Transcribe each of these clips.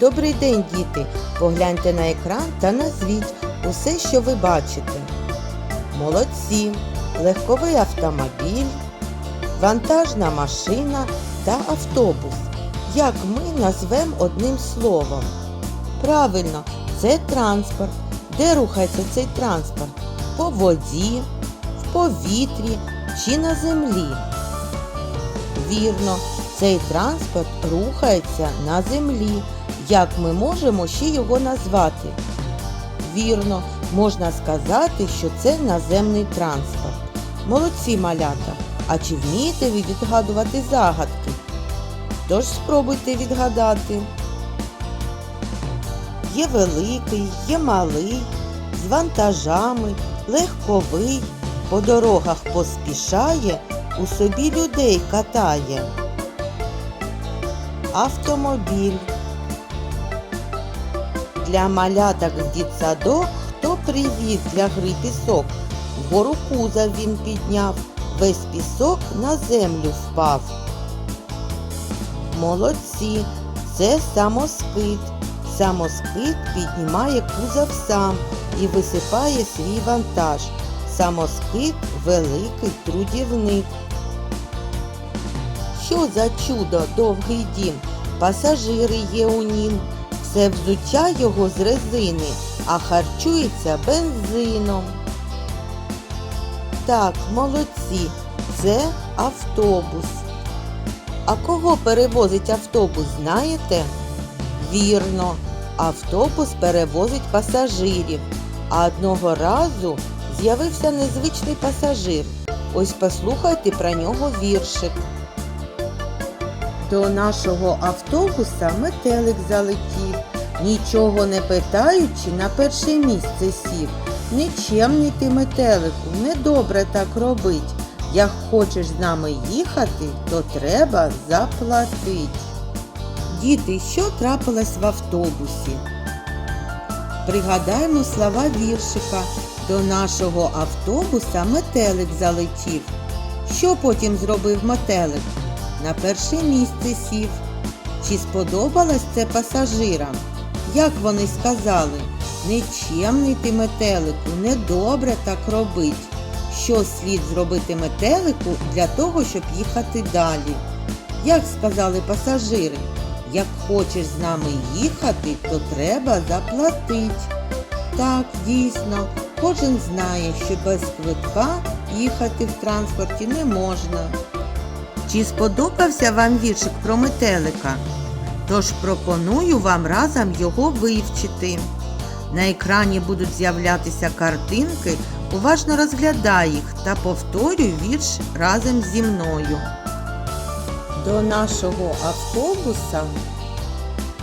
Добрий день, діти! Погляньте на екран та назвіть усе, що ви бачите. Молодці! Легковий автомобіль, вантажна машина та автобус. Як ми назвемо одним словом? Правильно, це транспорт. Де рухається цей транспорт? По воді, в повітрі чи на землі? Вірно, цей транспорт рухається на землі. Як ми можемо ще його назвати? Вірно, можна сказати, що це наземний транспорт. Молодці малята! А чи вмієте ви відгадувати загадки? Тож спробуйте відгадати. Є великий, є малий, з вантажами, легковий, по дорогах поспішає, у собі людей катає. Автомобіль. Для маляток в дітсадок хто привіз для гри пісок? Вгору кузов він підняв, весь пісок на землю впав. Молодці, це самоскид. Самоскид піднімає кузов сам і висипає свій вантаж. Самоскид великий трудівник. Що за чудо довгий дім? Пасажири є у нім. Все взуття його з резини, а харчується бензином. Так, молодці, це автобус. А кого перевозить автобус, знаєте? Вірно, автобус перевозить пасажирів. А одного разу з'явився незвичний пасажир. Ось послухайте про нього віршик. До нашого автобуса метелик залетів, нічого не питаючи, на перше місце сів. Нечемний ти метелику, недобре так робить. Як хочеш з нами їхати, то треба заплатить. Діти, що трапилось в автобусі? Пригадаємо слова віршика. До нашого автобуса метелик залетів. Що потім зробив метелик? На перше місце сів. Чи сподобалось це пасажирам? Як вони сказали? Нечемний ти метелику, недобре так робить. Що слід зробити метелику для того, щоб їхати далі? Як сказали пасажири, як хочеш з нами їхати, то треба заплатить. Так, дійсно, кожен знає, що без квитка їхати в транспорті не можна. Чи сподобався вам віршик про метелика? Тож пропоную вам разом його вивчити. На екрані будуть з'являтися картинки, уважно розглядай їх та повторюй вірш разом зі мною. До нашого автобуса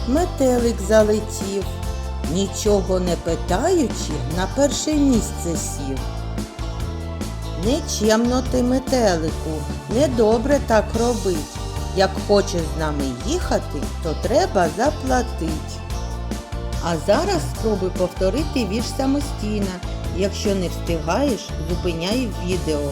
метелик залетів, нічого не питаючи, на перше місце сів. Нечемно ти метелику, недобре так робить. Як хочеш з нами їхати, то треба заплатить. А зараз спробуй повторити вірш самостійно. Якщо не встигаєш, зупиняй відео.